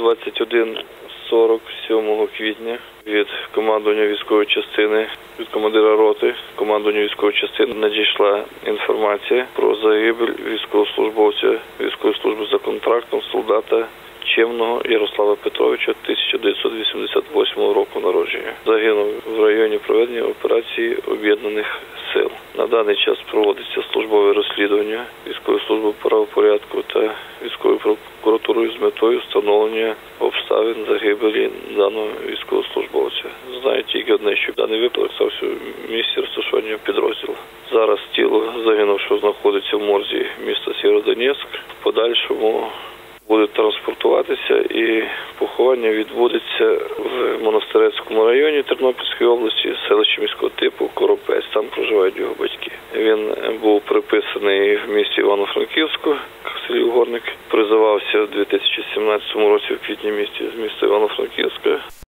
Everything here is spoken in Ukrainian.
21.40 7 квітня від командування військової частини, від командира роти командування військової частини надійшла інформація про загибель військовослужбовця військової служби за контрактом солдата Чемного Ярослава Петровича 1988 року народження. Загинув в районі проведення операції об'єднаних сил. На даний час проводиться службове розслідування військової служби правопорядку та військовою прокуратурою з метою встановлення обставин загибелі даного військовослужбовця. Знаю тільки одне, що даний випадок стався в місці розташування підрозділу. Зараз тіло загинувшого знаходиться в морзі міста Сєвєродонецьк. В подальшому буде транспортуватися і поховання відбудеться в Монастирецькому районі Тернопільської області, селище міського типу Коропець. Там проживають його батьки. Він був приписаний в місті Івано-Франківську, в селі Угорник. Призивався в 2017 році в квітні місті з міста Івано-Франківська.